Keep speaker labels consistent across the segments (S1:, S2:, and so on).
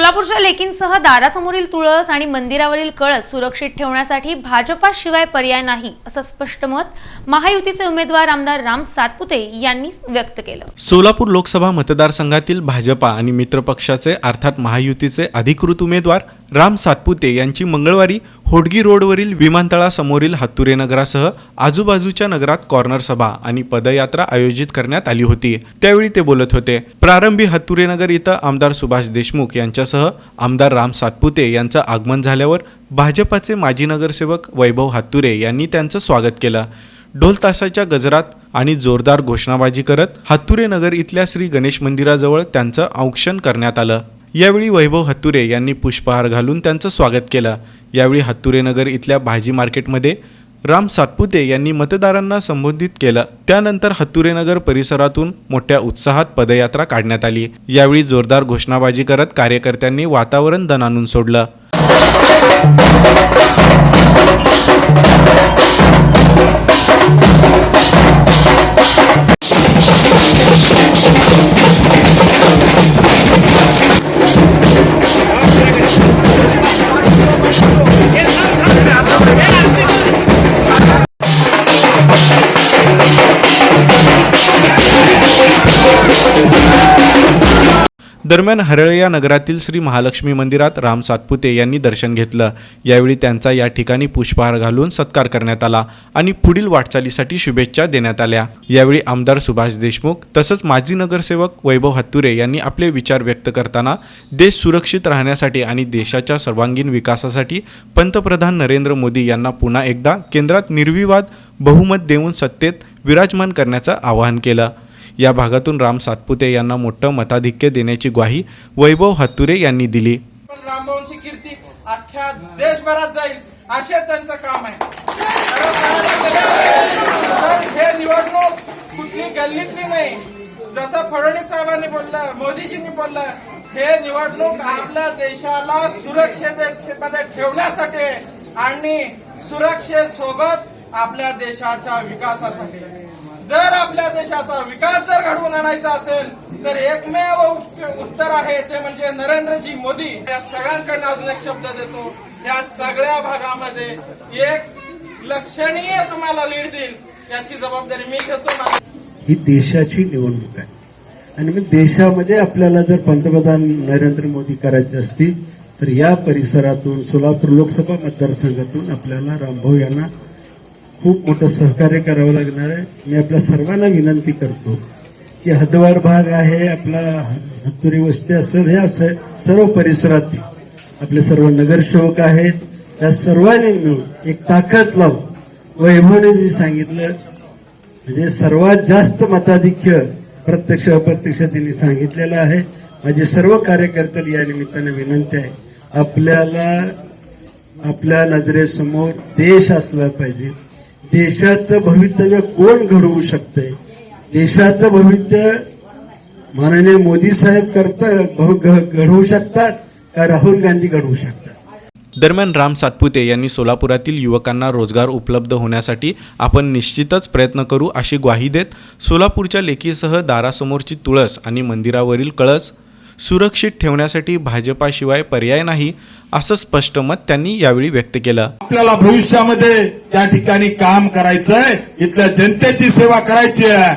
S1: सोलापूरच्या लेकींसह दारासमोरील तुळस आणि मंदिरावरील कळस सुरक्षित ठेवण्यासाठी भाजपाशिवाय पर्याय नाही असं स्पष्ट मत महायुतीचे उमेदवार आमदार राम सातपुते यांनी व्यक्त केलं.
S2: सोलापूर लोकसभा मतदारसंघातील भाजपा आणि मित्रपक्षाचे अर्थात महायुतीचे अधिकृत उमेदवार राम सातपुते यांची मंगळवारी होडगी रोडवरील विमानतळासमोरील हत्तुरे नगरासह आजूबाजूच्या नगरात कॉर्नर सभा आणि पदयात्रा आयोजित करण्यात आली होती. त्यावेळी ते बोलत होते प्रारंभी हत्तुरे नगर इथं आमदार सुभाष देशमुख यांच्यासह आमदार राम सातपुते यांचं आगमन झाल्यावर भाजपाचे माजी नगरसेवक वैभव हत्तुरे यांनी त्यांचं स्वागत केलं. ढोल तासाच्या गजरात आणि जोरदार घोषणाबाजी करत हत्तुरे नगर इथल्या श्री गणेश मंदिराजवळ त्यांचं औक्षण करण्यात आलं. यावेळी वैभव हत्तुरे यांनी पुष्पहार घालून त्यांचं स्वागत केलं. यावेळी हत्तुरेनगर इथल्या भाजी मार्केटमध्ये राम सातपुते यांनी मतदारांना संबोधित केलं. त्यानंतर हत्तुरेनगर परिसरातून मोठ्या उत्साहात पदयात्रा काढण्यात आली. यावेळी जोरदार घोषणाबाजी करत कार्यकर्त्यांनी वातावरण दणानून सोडलं. दरम्यान हरळ या नगरातील श्री महालक्ष्मी मंदिरात राम सातपुते यांनी दर्शन घेतलं. यावेळी त्यांचा या ठिकाणी पुष्पहार घालून सत्कार करण्यात आला आणि पुढील वाटचालीसाठी शुभेच्छा देण्यात आल्या. यावेळी आमदार सुभाष देशमुख तसंच माजी नगरसेवक वैभव हत्तुरे यांनी आपले विचार व्यक्त करताना देश सुरक्षित राहण्यासाठी आणि देशाच्या सर्वांगीण विकासासाठी पंतप्रधान नरेंद्र मोदी यांना पुन्हा एकदा केंद्रात निर्विवाद बहुमत देऊन सत्तेत विराजमान करण्याचं आवाहन केलं. या भागातून राम सातपुते यांना मोठं मताधिक्य देण्याची ग्वाही वैभव हत्तुरे यांनी दिली.
S3: रामभाऊंची कीर्ती अख्ख्या देशभरात जाईल असे त्यांचं काम आहे. तर हे निवडणूक कुठली गल्लीतली नाही. जसं फडणवीस साहेबांनी बोललं मोदीजींनी बोललं हे निवडणूक आपल्या देशाला सुरक्षेमध्ये ठेवण्यासाठी आणि सुरक्षेसोबत आपल्या देशाच्या विकासासाठी. जर आपल्या देशाचा विकास जर घडवून आणायचा असेल तर एकमेव उत्तर आहे ते म्हणजे नरेंद्रजी मोदी. या सगळ्यांकडनं अजून एक शब्द देतो. या सगळ्या भागामध्ये एक लक्षणीय तुम्हाला लीड देईल याची जबाबदारी मी घेतो.
S4: ही देशाची निवडणूक आहे. आणि मग देशामध्ये आपल्याला जर पंतप्रधान नरेंद्र मोदी करायचे असतील तर या परिसरातून सोलापूर लोकसभा मतदारसंघातून आपल्याला रामभाऊ यांना खूप मोठं सहकार्य करावं लागणार आहे. मी आपल्या सर्वांना विनंती करतो की हदवाड भाग आहे आपला हत्तुरी वस्ती असेल हे असं सर्व परिसरातील आपले सर्व नगरसेवक आहेत. या सर्वांनी मिळून एक ताकद लावून वैभवने जे सांगितलं. म्हणजे सर्वात जास्त मताधिक्य प्रत्यक्ष अप्रत्यक्ष त्यांनी सांगितलेलं आहे. माझे सर्व कार्यकर्त्याला या निमित्ताने विनंती आहे. आपल्याला आपल्या नजरेसमोर देश असला पाहिजे. देशाचं भवितव्य कोण घडवू शकतंय देशाचं भवितव्य माननीय मोदी साहेब करत घडवू शकतात का राहुल गांधी घडवू शकतात?
S2: दरम्यान राम सातपुते यांनी सोलापुरातील युवकांना रोजगार उपलब्ध होण्यासाठी आपण निश्चितच प्रयत्न करू अशी ग्वाही देत सोलापूरच्या लेखीसह दारासमोरची तुळस आणि मंदिरावरील कळस सुरक्षित ठेवण्यासाठी भाजपाशिवाय पर्याय नाही असं स्पष्ट मत त्यांनी यावेळी व्यक्त केलं.
S5: आपल्याला भविष्यामध्ये त्या ठिकाणी काम करायचंय इथल्या जनतेची सेवा करायची आहे.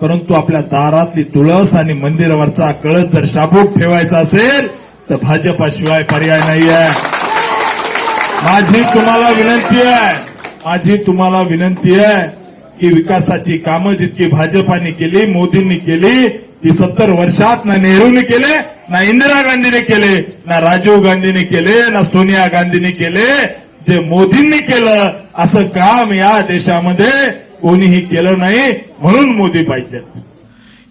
S5: परंतु आपल्या दारातली तुळस आणि मंदिरावरचा कळस जर शाबूत ठेवायचा असेल तर भाजपाशिवाय पर्याय नाही आहे माझी तुम्हाला विनंती आहे माझी तुम्हाला विनंती आहे की विकासाची कामं जितकी भाजपाने केली मोदींनी केली ही सत्तर वर्षात ना नेहरूने केले ना इंदिरा गांधीने केले ना राजीव गांधीने केले ना सोनिया गांधीने केले जे मोदींनी केलं असं काम या देशामध्ये कोणीही केलं नाही म्हणून मोदी पाहिजेत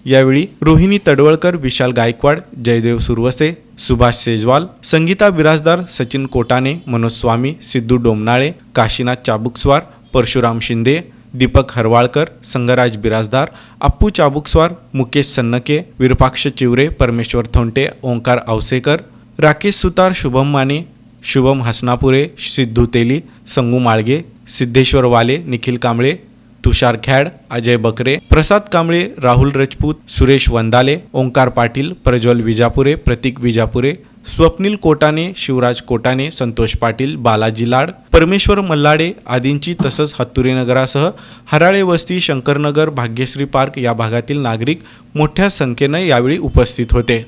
S2: यावेळी रोहिणी तडवळकर विशाल गायकवाड जयदेव सुरवसे सुभाष सेजवाल संगीता बिराजदार सचिन कोटाने मनोज स्वामी सिद्धू डोमनाळे काशीनाथ चाबुकस्वार परशुराम शिंदे दीपक हरवाळकर संगराज बिराजदार अप्पू चाबुकस्वार मुकेश सन्नके विरूपाक्ष चिवरे परमेश्वर थोंटे ओंकार आवसेकर राकेश सुतार शुभम माने शुभम हसनापुरे सिद्धू तेली संगू माळगे सिद्धेश्वर वाले निखिल कांबळे तुषार खॅड अजय बकरे प्रसाद कांबळे राहुल रजपूत सुरेश वंदाले ओंकार पाटील प्रज्वल विजापुरे प्रतीक विजापुरे स्वप्नील कोटाने शिवराज कोटाने संतोष पाटील बालाजी लाड परमेश्वर मल्लाडे आदींची तसंच हत्तुरीनगरासह हराळे वस्ती शंकरनगर भाग्यश्री पार्क या भागातील नागरिक मोठ्या संख्येनं यावेळी उपस्थित होते.